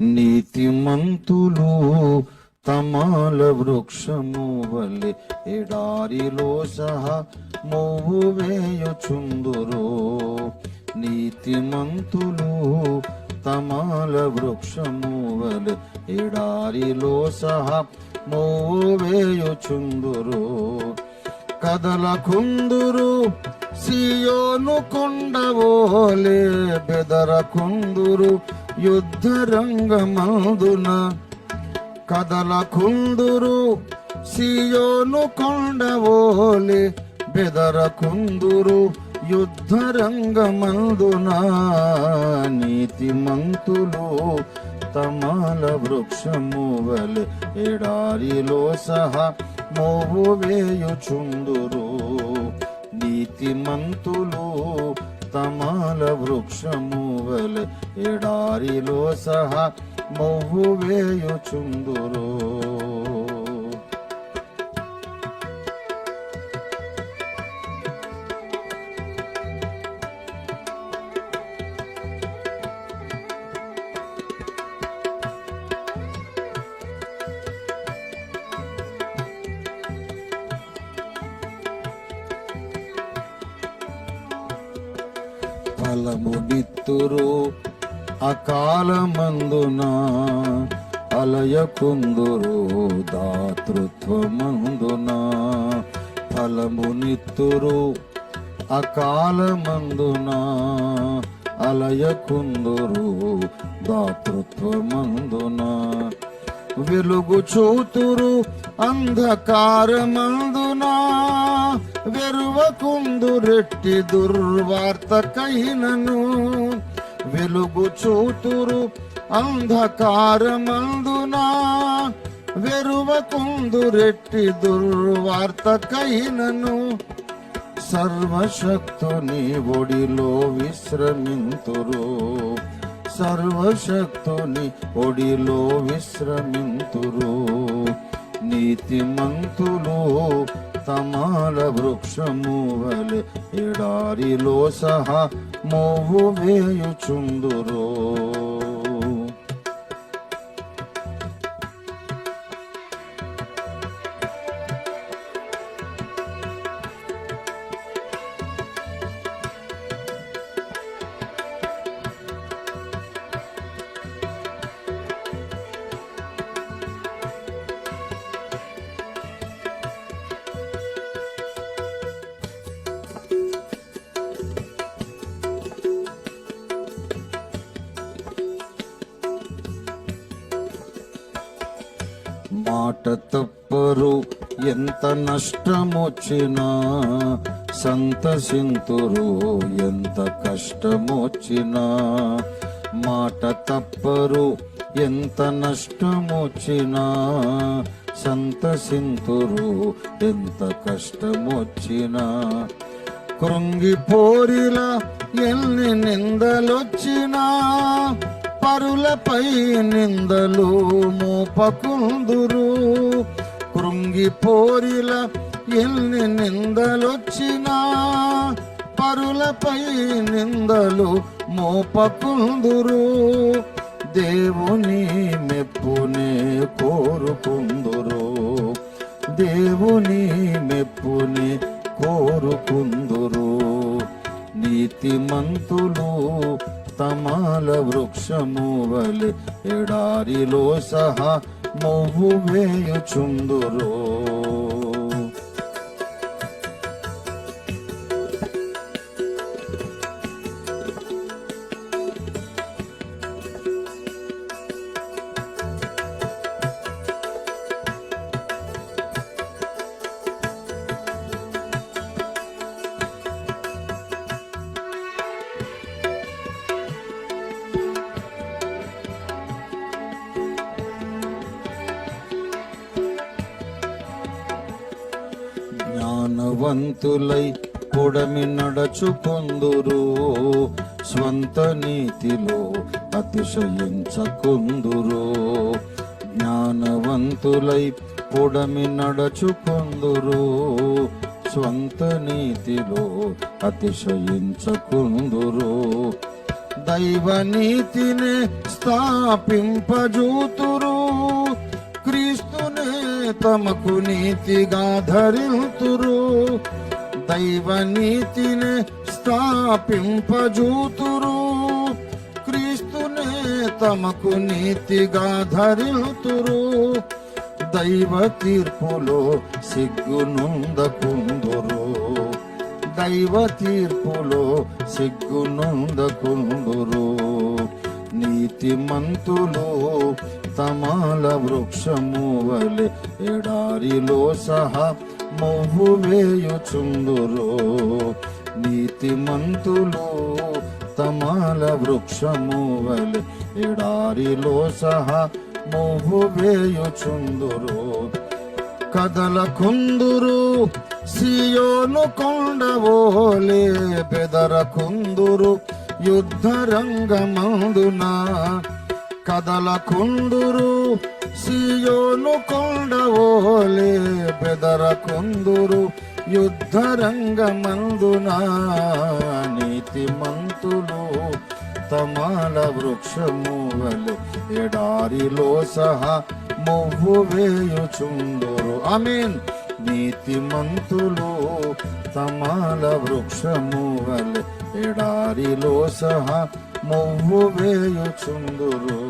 నీతిమంతులు తమాల వృక్షము వలె ఎడారిలో సహా మోవు వేయుచుందురు. నీతిమంతులు తమాల వృక్షము వలె ఎడారిలో సహా మోవు వేయుచుందురు. కదలకుందురు సియోను కొండవోలే బెదరకుందురు. కుందురు యుద్ధ రంగమందున కదల కుందురు సియోను కొండవోలే బెదర కుందురు యుద్ధ రంగమందున నీతిమంతులు తమాల వృక్షము వలె ఎడారిలో సహా మోవు వేయుచుందురు నీతిమంతులు తమాల వృక్షము వలె ఎడారిలో సహా మోవు వేయుచుందురు ఫలము బిత్తురు అకాలమందున అలయకుందురు దాతృత్వమందున ఫలము నిత్తురు అకాలమందున అలయకుందురు దాతృత్వమందున వెలుగు చూతురు అంధకారమందునా వెరువకుందురెట్టి దుర్వార్తకైనను వెలుగు చూతురు అంధకారమందున? దుర్వార్త కహినను సర్వశక్తుని ఒడిలో విశ్రమింతురు. సర్వశక్తుని ఒడిలో విశ్రమింతురు. నీతిమంతులు తమాల వృక్షము వలె ఎడారిలో సహా మోవు వేయుచుందురో. మాట తప్పరు. ఎంత నష్టమొచ్చినా సంతసింతురు. ఎంత కష్టమొచ్చినా మాట తప్పరు. ఎంత నష్టమొచ్చినా సంతసింతురు. ఎంత కష్టమొచ్చినా కృంగిపోరిలా ఎన్ని నిందలొచ్చినా పరులపై నిందలు మోపకుందురు. కృంగిపోరిల ఎన్ని నిందలొచ్చినా పరులపై నిందలు మోపకుందురు. దేవుని మెప్పునే కోరుకుందురు. దేవుని మెప్పుని కోరుకుందురు. నీతిమంతులు తమాల వృక్షము వలె ఎడారిలో సహా మొవ్వు వేయుచుందురో. వంతులై కూడమి నడచుకుందురు. స్వంత నీతిలో అతిశయించకుందురు. జ్ఞానవంతులై పొడమి నడచుకుందురు. స్వంత నీతిలో అతిశయించకుందురు. దైవ నీతిని స్థాపింపజూతు తమకు నీతిగా ధరింతురు. దైవ నీతిని స్థాపింపజూతురు. క్రీస్తునే తమకు నీతిగా ధరింతురు. దైవ తీర్పులో సిగ్గునుందకుందురు. దైవ తీర్పులో సిగ్గునుందకుందురు. నీతిమంతులు తమాల వృక్షము వలె ఎడారిలో సహా మొవ్వు వేయుచుందురు. నీతిమంతులు తమాల వృక్షము వలె ఎడారిలో సహా మొవ్వు వేయుచుందురు. కదల కుందురు సియోను కొండవోలే బెదర కుందురు యుద్ధ రంగమందున కదల కుందురు సియోను కొండవోలే బెదర కుందురు యుద్ధ రంగమందున నీతిమంతులు తమాల వృక్షము వలె ఎడారిలో సహా మువ్వు వేయుచుందురు. ఐ మీన్ నీతిమంతులు తమాల వృక్షము వలె ఎడారిలో సహా మొవ్వు వేయుచుందురు.